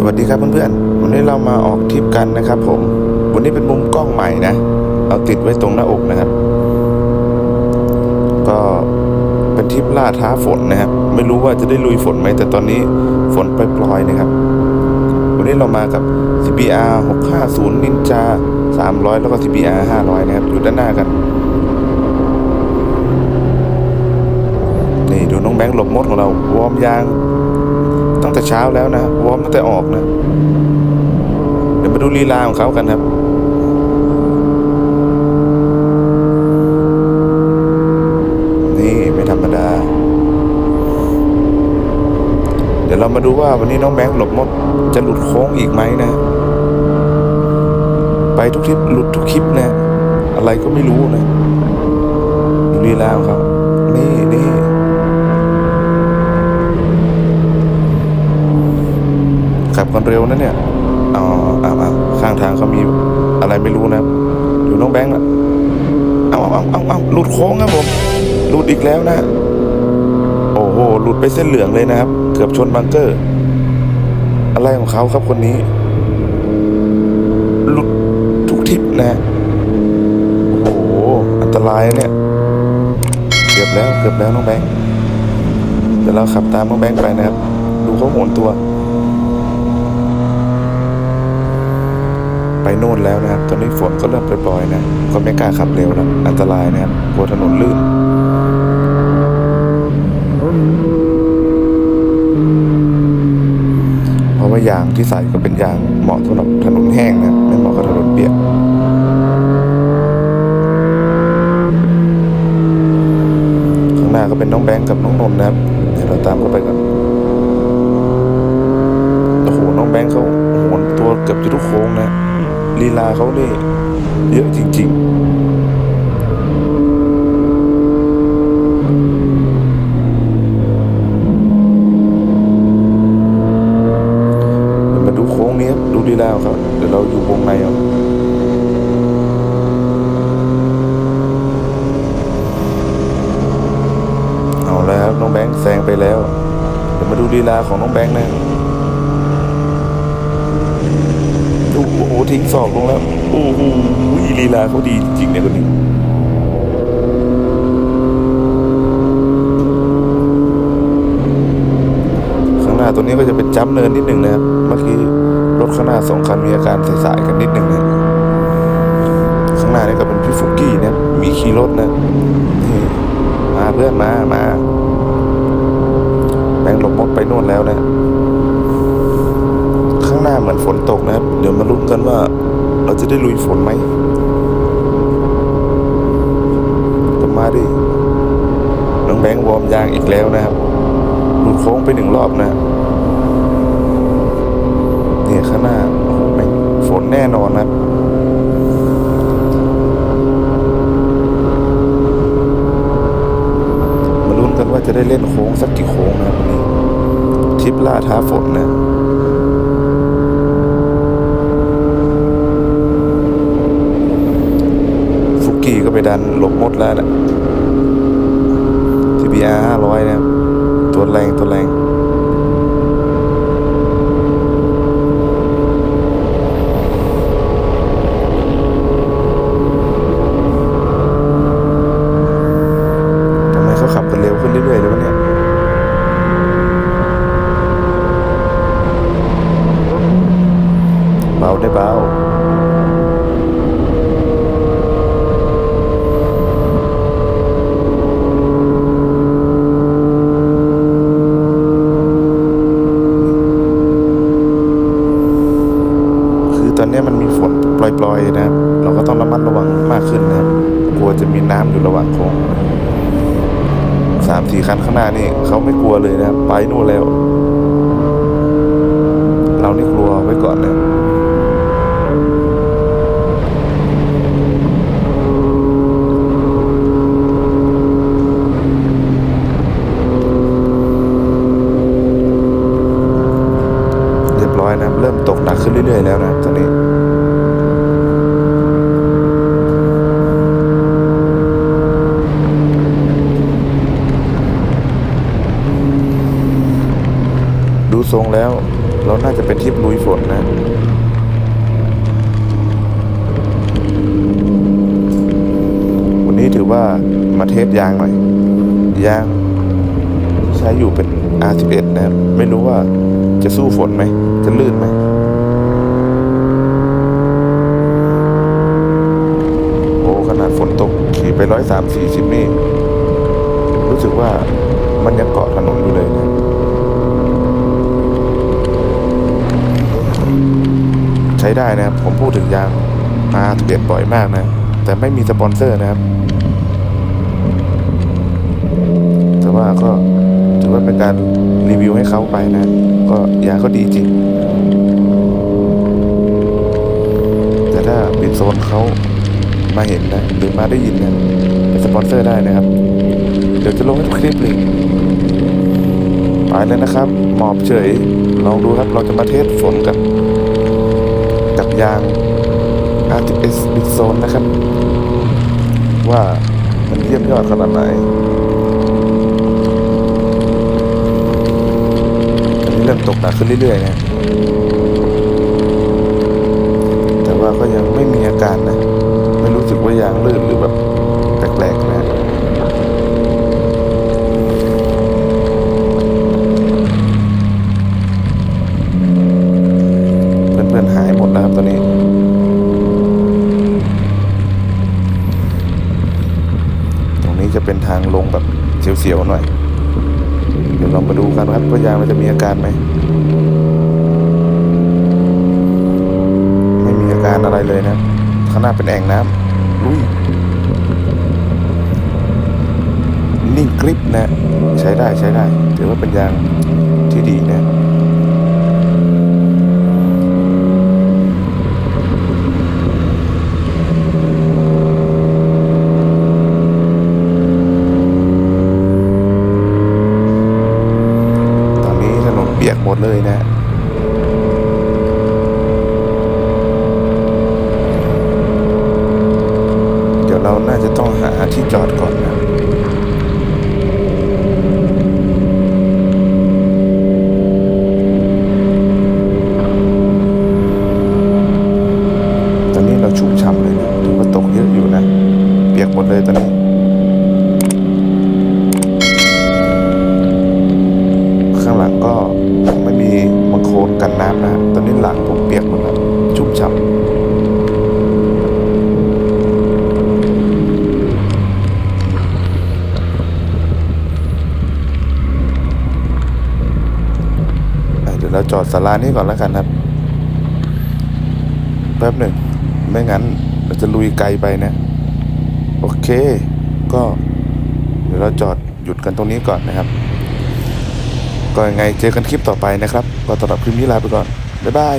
สวัสดีครับเพื่อนๆ วันนี้เรามาออกทริปกันนะครับผม วันนี้เป็นมุมกล้องใหม่นะ เอาติดไว้ตรงหน้าอกนะครับ ก็เป็นทริปล่าท้าฝนนะครับ ไม่รู้ว่าจะได้ลุยฝนไหม แต่ตอนนี้ฝนปล่อยๆนะครับ วันนี้เรามากับ CBR 650 Ninja 300 แล้วก็ CBR 500 นะครับ อยู่ด้านหน้ากัน นี่ดูน้องแบงค์หลบมดของเรา วอร์มยางตั้ง แต่เช้าแล้วนะวอร์มตั้งแต่ออกนะ เดี๋ยวมาดูลีลาของเขากันครับนี่ไม่ธรรมดาเดี๋ยวเรามาดูว่าวันนี้น้องแบงค์หลบมดจะหลุดโค้งอีกไหมนะ ไปทุกทริปหลุดทุกคลิปนะ อะไรก็ไม่รู้นะดูลีลาของเขานี่นี่ ขับกันเร็วนะเนี่ยอ๋ออ้าวอ้าข้างทางเขามีอะไรไม่รู้นะครับอยู่น้องแบงค์อะเอาเอาเอาเอาหลุดโค้งครับผมหลุดอีกแล้วนะ โอ้โหหลุดไปเส้นเหลืองเลยนะครับ เกือบชนบังเกอร์ อะไรของเขาครับคนนี้ หลุดทุกทิศนะโอ้โหอันตรายเนี่ยเกือบแล้วเกือบแล้วน้องแบงค์เดี๋ยวเราขับตามน้องแบงค์ไปนะครับ ดูเขาโหนตัว ไปโน่นแล้วนะครับ ตอนนี้ฝนก็เริ่มปล่อยๆนะ ก็ไม่กล้าขับเร็วแล้วอันตรายนะครับกลัวถนนลื่นเพราะว่ายางที่ใส่ก็เป็นยางเหมาะสำหรับถนนแห้งนะไม่เหมาะกับถนนเปียกข้างหน้าก็เป็นน้องแบงค์กับน้องนนท์นะครับเดี๋ยวเราตามเข้าไปกันโอ้โหน้องแบงค์เขาโหนตัวเกือบจะทุกโค้งนะ ลีลาเขานี่เยอะจริงๆเดี๋ยวมาดูโค้งนี้ดูลีลาของเขาเดี๋ยวเราอยู่วงในเอาเอาแล้วครับน้องแบงค์แซงไปแล้ว เดี๋ยวมาดูลีลาของน้องแบงค์นะ ดูโอ้โห ทิ้งศอกลงแล้ว โอ้โหลีลาเขาดีจริงเนี่ยคนนี้ข้างหน้าตัวนี้ก็จะเป็นจ้ำเนินนิดหนึ่งนะครับ เมื่อกี้รถข้างหน้าสองคันมีอาการสายๆกันนิดหนึ่งนะข้างหน้านี่ก็เป็นพี่ฟุกกี้เนี่ยมีขี่รถนะมาเพื่อนมามาแบงค์หลบมดไปโน่นแล้วนะางหน้าเหมือนฝนตกนะครับ เดี๋ยวมาลุ้นกันว่าเราจะได้ลุยฝนไหมก็มาดิน้องแบงค์วอร์มยางอีกแล้วนะครับ หลุดโค้งไปหนึ่งรอบนะเนี่ยข้างหน้าโอ้โหแม่งฝนแน่นอนนะครับมาลุ้นกันว่าจะได้เล่นโค้งสักกี่โค้งนะครับวันนี้ทริปล่าท้าฝนนะ ฟุ กี้ก็ไปดันหลบมดแล้วนะ TBR 500 นะครับ ตัวแรงตัวแรง ทำไมเขาขับกันเร็วขึ้นเรื่อยๆเลยวะเนี่ย เบาได้เบา คือตอนนี้มันมีฝนปล่อยๆนะครับ เราก็ต้องระมัดระวังมากขึ้นนะครับ กลัวจะมี น้ำอยู่ระหว่างโค้งสามสี่คันข้างหน้านี่เขาไม่กลัวเลยนะครับ ไปนู่นแล้ว เรานี่กลัวไว้ก่อนนะเรียบร้อยนะเริ่มตกหนักขึ้นเรื่อยๆแล้วนะตอนนี้ ดูท รงแล้ว เราน่าจะเป็นทริปลุยฝนนะวันนี้ถือว่ามาเทสยางหน่อยยางใช้อยู่เป็น R11 นะครับไม่รู้ว่าจะสู้ฝนไหม จะลื่นไหมโอ้ขนาดฝนตกขี่ไปร้อยสามสี่สิบนี่ รู้สึกว่ามันยังเกาะถนนอยู่เลยนะ ใช้ได้นะครับ ผมพูดถึงยาง R11 บ่อยมากนะ แต่ไม่มีสปอนเซอร์นะครับ แต่ว่าก็ถือว่าเป็นการรีวิวให้เขาไปนะ ก็ยางก็ดีจริง แต่ถ้าปิดโซนเขามาเห็นนะ หรือมาได้ยินนะเป็นสปอนเซอร์ได้นะครับ เดี๋ยวจะลงให้ทุกคลิปเลยไปเลยนะครับ หมอบเฉย ลองดูครับ เราจะมาเทสฝนกัน ยาง RTS Big Zone นะครับ ว่ามันเยี่ยมยอดขนาดไหนอันนี้เริ่มตกหนักขึ้นเรื่อยๆนะแต่ว่าก็ยังไม่มีอาการนะ ไม่รู้สึกว่ายางลื่นหรือแบบแปลกๆนะ เพื่อนๆหายหมดแล้วครับตอนนี้ ตรงนี้จะเป็นทางลงแบบเสียวๆหน่อย เดี๋ยวเรามาดูกันครับว่ายางมันจะมีอาการไหม ไม่มีอาการอะไรเลยนะ ข้างหน้าเป็นแอ่งน้ำลุยนิ่งกริบนะ ใช้ได้ใช้ได้ ถือว่าเป็นยางที่ดีนะ ตอนนี้ถนนเปียก หมดเลยนะเดี๋ยวเราน่าจะต้องหาที่จอดก่อนนะตอนนี้เราชุ่มฉ่ำเลยนะถือว่าตกเยอะอยู่นะ เปียกหมดเลยตอนนี้ เราจอดสารานี้ก่อนแล้วกันครับแป๊บหนึ่งไม่งั้นเราจะลุยไกลไปนะ โอเค ก็เดี๋ยวเราจอดหยุดกันตรงนี้ก่อนนะครับ ก็ยังไงเจอกันคลิปต่อไปนะครับ ก็สำหรับคลิปนี้ลาไปก่อน บ๊ายบาย